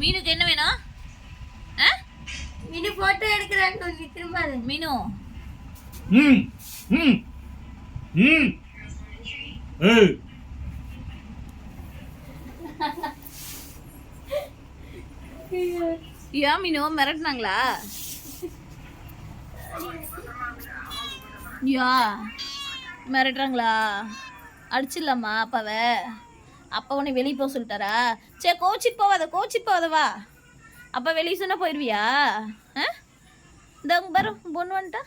மீனுக்கு என்ன வேணும்? ஆ? மீனு போட்டோ எடுக்கிறாங்க திரும்ப மீனு. ம் ம் ம். ஏய். ஏன் மீனு? மிரட்டினாங்களா? யா மிரட்டுறாங்களா? அடிச்சிடலாமா அப்பாவை? அப்பா உன்னை வெளியே போக சொல்லிட்டாரா? சே கோச்சிட்டு போவாத கோச்சிட்டு போவாத வா. அப்பா வெளியே சொன்னால் போயிடுவியா ஆ? இந்த பாரு பொண்ணு வந்துட்டா.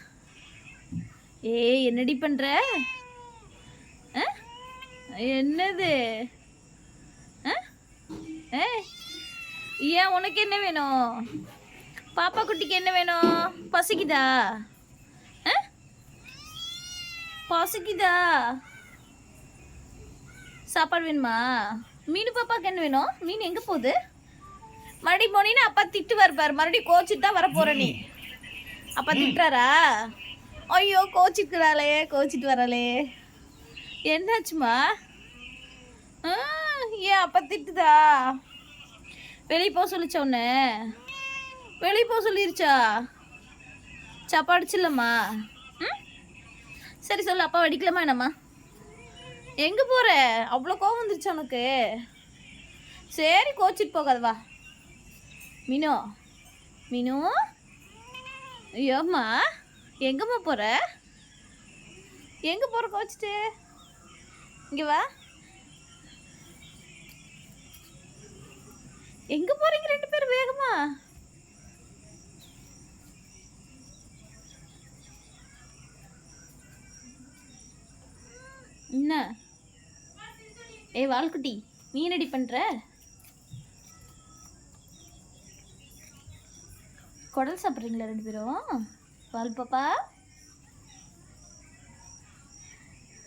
ஏய் என்னடி பண்ற? ஆ? என்னது? ஆ? ஏன் உனக்கு என்ன வேணும்? பாப்பா குட்டிக்கு என்ன வேணும்? பசிக்குதா? ஆ? பசிக்குதா? சாப்பாடு வேணுமா? மீன் பாப்பாக்கு என்ன வேணும்? மீன் எங்கே போகுது? மறுபடியும் போனீங்கன்னா அப்பா திட்டு பாரு. மறுபடியும் கோச்சிட்டு தான் வரப்போற நீ. அப்பா திட்டுறாரா? ஐயோ கோச்சிக்கிறாளே கோச்சிட்டு வரலே என்னாச்சுமா? ஆ, ஏன் அப்பா திட்டுதா? வெளியே போக சொல்லிச்சா உன்ன? வெளியே போக சொல்லிருச்சா? சாப்பா அடிச்சிடலாமா? ம்? சரி சொல்லு அப்பா அடிக்கலாமா என்னம்மா? எங்கே போகிற அவ்வளோ கோவம் வந்துருச்சு உனக்கு. சரி கோச்சிட்டு போகாது வா. மினு மீனு. ஐயோம்மா எங்கம்மா போகிற எங்கே போகிற கோச்சிட்டு? இங்கே வா. எங்க போறீங்க ரெண்டு பேரும் வேகமா? என்ன? ஏய் வால்குட்டி நீ என்னடி பண்ணுற குடல் சாப்பிட்றீங்களா ரெண்டு பேரும்? வால் பாப்பா?